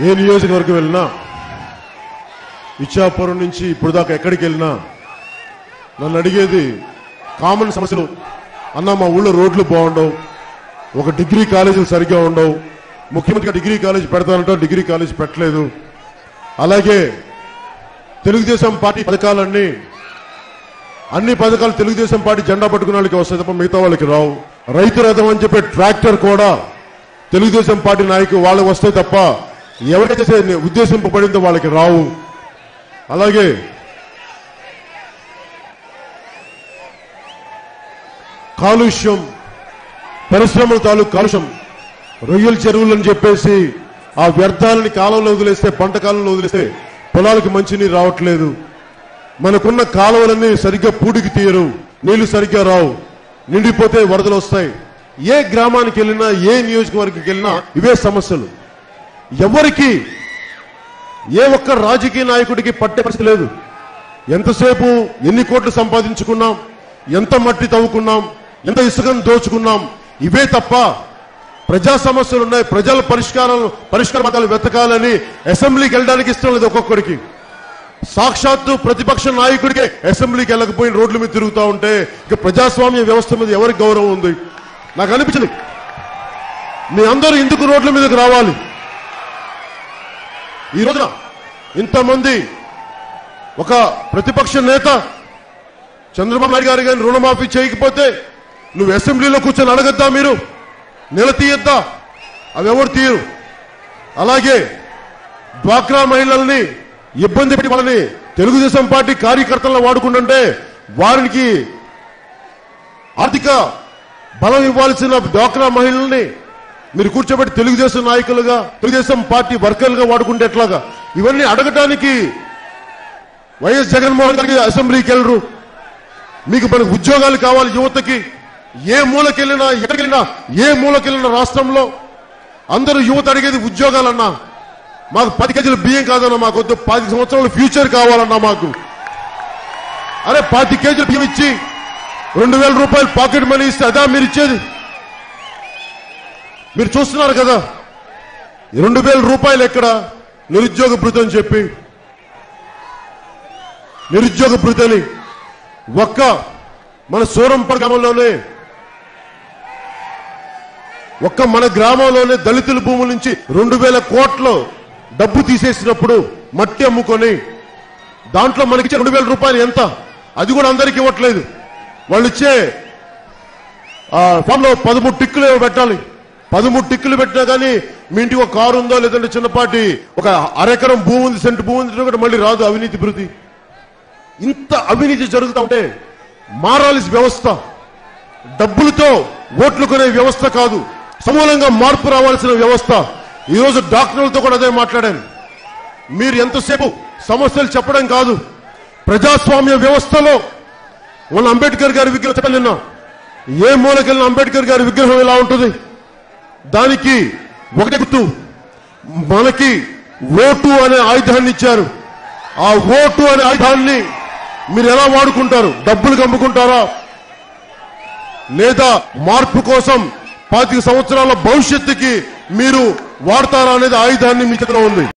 ఏ నియోజకవర్గం వెళ్ళినా ఇచ్చాపురం నుంచి ఇప్పుడు దాకా ఎక్కడికి వెళ్ళినా నన్ను అడిగేది కామన్ సమస్యలు అన్న మా ఊళ్ళో రోడ్లు బాగుండవు ఒక డిగ్రీ కాలేజీలు సరిగ్గా ఉండవు ముఖ్యమంత్రిగా డిగ్రీ కాలేజ్ పెడతానంటే డిగ్రీ కాలేజ్ పెట్టలేదు. అలాగే తెలుగుదేశం పార్టీ పథకాలన్నీ అన్ని పథకాలు తెలుగుదేశం పార్టీ జెండా పట్టుకున్న వాళ్ళకి వస్తాయి తప్ప మిగతా వాళ్ళకి రావు. రైతు రథం అని చెప్పే ట్రాక్టర్ కూడా తెలుగుదేశం పార్టీ నాయకులు వాళ్ళకి వస్తాయి తప్ప ఎవరికైతే ఉద్దేశింపబడిందో వాళ్ళకి రావు. అలాగే కాలుష్యం పరిశ్రమల తాలూకు కాలుష్యం రొయ్యల చెరువులు అని చెప్పేసి ఆ వ్యర్థాలని కాలంలో వదిలేస్తే పంట కాలంలో వదిలేస్తే పొలాలకు మంచినీరు రావట్లేదు. మనకున్న కాలువలన్నీ సరిగ్గా పూడికి తీయరు నీళ్ళు సరిగ్గా రావు నిండిపోతే వరదలు వస్తాయి. ఏ గ్రామానికి వెళ్ళినా ఏ నియోజకవర్గకి వెళ్ళినా ఇవే సమస్యలు. ఎవరికి ఏ ఒక్క రాజకీయ నాయకుడికి పట్టే పరిస్థితి లేదు. ఎంతసేపు ఎన్ని కోట్లు సంపాదించుకున్నాం ఎంత మట్టి తవ్వుకున్నాం ఎంత ఇసుకను దోచుకున్నాం ఇవే తప్ప ప్రజా సమస్యలు ఉన్నాయి. ప్రజల పరిష్కారాలు పరిష్కార మార్గాలు వెతకాలని అసెంబ్లీకి వెళ్ళడానికి ఇష్టం లేదు ఒక్కొక్కడికి. సాక్షాత్తు ప్రతిపక్ష నాయకుడికే అసెంబ్లీకి వెళ్ళకపోయిన రోడ్ల మీద తిరుగుతూ ఉంటే ఇక ప్రజాస్వామ్య వ్యవస్థ మీద ఎవరికి గౌరవం ఉంది? నాకు అనిపించింది. మీ అందరూ ఎందుకు రోడ్ల మీదకి రావాలి. ఈ రోజున ఇంతమంది ఒక ప్రతిపక్ష నేత చంద్రబాబు నాయుడు గారు కానీ రుణమాఫీ చేయకపోతే నువ్వు అసెంబ్లీలో కూర్చొని అడగద్దా మీరు? నిలతీయద్దా అవి ఎవరు తీయరు? అలాగే డ్వాక్రా మహిళల్ని ఇబ్బంది పెట్టి వాళ్ళని తెలుగుదేశం పార్టీ కార్యకర్తలను వాడుకుంటుంటే వారికి ఆర్థిక బలం ఇవ్వాల్సిన డ్వాక్రా మహిళల్ని మీరు కూర్చోబెట్టి తెలుగుదేశం నాయకులుగా తెలుగుదేశం పార్టీ వర్కర్లుగా వాడుకుంటే ఎట్లాగా ఇవన్నీ అడగటానికి వైఎస్ జగన్మోహన్ రెడ్డి అసెంబ్లీకి వెళ్ళరు. మీకు మనకు ఉద్యోగాలు కావాలి యువతకి. ఏ మూలకెళ్ళినా ఎక్కడికెళ్ళినా ఏ మూలకెళ్ళినా రాష్ట్రంలో అందరూ యువత అడిగేది ఉద్యోగాలన్నా. మాకు పది కేజీలు బియ్యం కాదన్నా మాకు వద్దు. పది సంవత్సరాల ఫ్యూచర్ కావాలన్నా మాకు. అరే పది కేజీలు బియ్యం ఇచ్చి రెండు వేల రూపాయలు పాకెట్ మనీ ఇస్తే అదా మీరు ఇచ్చేది? మీరు చూస్తున్నారు కదా? రెండు వేల రూపాయలు ఎక్కడ? నిరుద్యోగ భృతి అని చెప్పి. నిరుద్యోగ భృతని ఒక్క మన సూరంపడ గ్రామంలోనే ఒక్క మన గ్రామంలోనే దళితుల భూముల నుంచి రెండు వేల కోట్లు డబ్బు తీసేసినప్పుడు మట్టి అమ్ముకొని దాంట్లో మనకి రెండు వేల రూపాయలు ఎంత? అది కూడా అందరికి ఇవ్వట్లేదు. వాళ్ళు ఇచ్చే ఫోన్లో పదమూడు టిక్కులు పెట్టాలి. పదమూడు టిక్కులు పెట్టినా కానీ మీ ఇంటికి ఒక కారు ఉందో లేదంటే చిన్నపాటి ఒక అరెకరం భూమి ఉంది సెంటు భూమి ఉంది కూడా మళ్ళీ రాదు అవినీతి భృతి. ఇంత అవినీతి జరుగుతూ ఉంటే మారాల్సి వ్యవస్థ డబ్బులతో ఓట్లు కొనే వ్యవస్థ కాదు సమూలంగా మార్పు రావాల్సిన వ్యవస్థ. ఈ రోజు డాక్టర్లతో కూడా అదే మాట్లాడాను. మీరు ఎంతసేపు సమస్యలు చెప్పడం కాదు ప్రజాస్వామ్య వ్యవస్థలో మన అంబేద్కర్ గారి విగ్రహం నిన్న. ఏ మూలకెళ్ళిన అంబేద్కర్ గారి విగ్రహం ఎలా ఉంటుంది? దానికి ఒకటి గుర్తు. మనకి ఓటు అనే ఆయుధాన్ని ఇచ్చారు. ఆ ఓటు అనే ఆయుధాన్ని మీరు ఎలా వాడుకుంటారు? డబ్బులు కమ్ముకుంటారా లేదా మార్పు కోసం పాతిక సంవత్సరాల భవిష్యత్తుకి మీరు వాడతారా అనేది ఆయుధాన్ని మీ చేతిలో ఉంది.